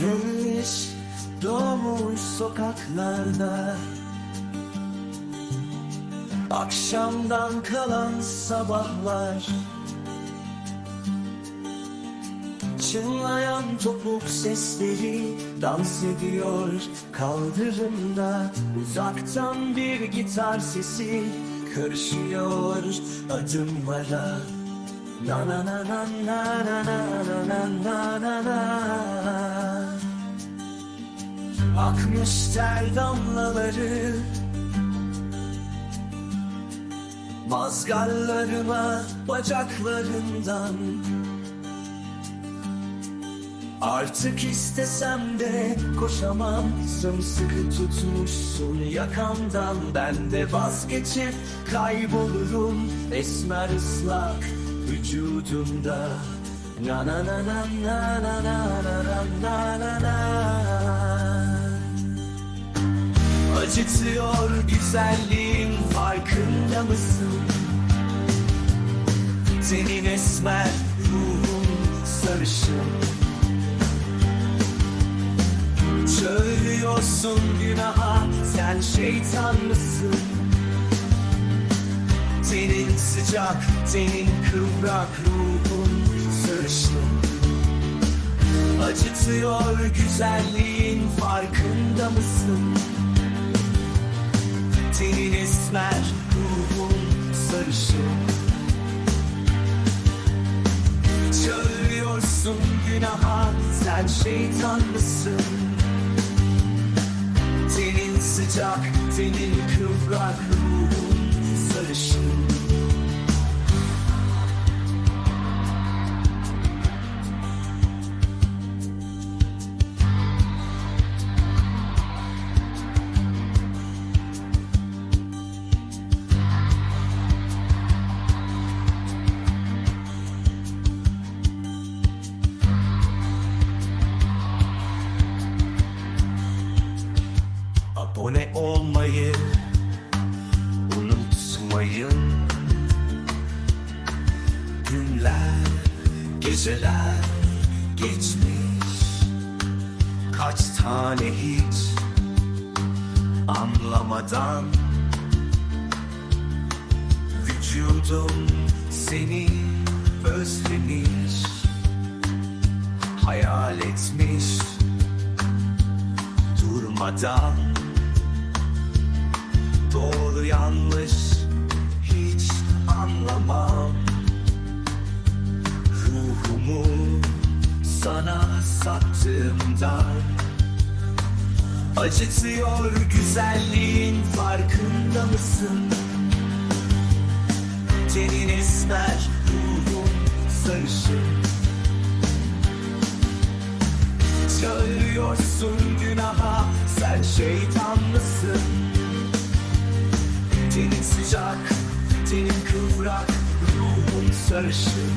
Büyümüş, doğmuş sokaklarda. Akşamdan kalan sabahlar. Çınlayan topuk sesleri dans ediyor kaldırımda. Uzaktan bir gitar sesi karışıyor adımlara Na na na na na na na na na na na Akmış ter damlaları Mazgallarıma bacaklarından Artık istesem de koşamam Sımsıkı tutmuşsun yakamdan Ben de vazgeçip kaybolurum Esmer ıslak vücudumda Na na na na na na na na na na na Acıtıyor güzelliğin farkında mısın? Senin esmer ruhun sarışın Çağırıyorsun günaha sen şeytan mısın? Senin sıcak, senin kıvrak ruhun sarışın Acıtıyor güzelliğin farkında mısın? Senin esmer ruhun sarışın Çağırıyorsun günaha sen şeytan mısın? Senin sıcak, senin kıvrak ruhun Abone olmayı unutmayın. Günler, geceler geçmiş. Kaç tane hiç anlamadan Vücudum seni özlemiş Hayal etmiş. Durmadan yanlış hiç anlamam Ruhumu sana sattığımdan Acıtıyor güzelliğin farkında mısın? Senin esmer ruhun sarışın Çağırıyorsun günaha sen şeytan mısın? Senin sıcak, senin kıvrak ruhun sarışın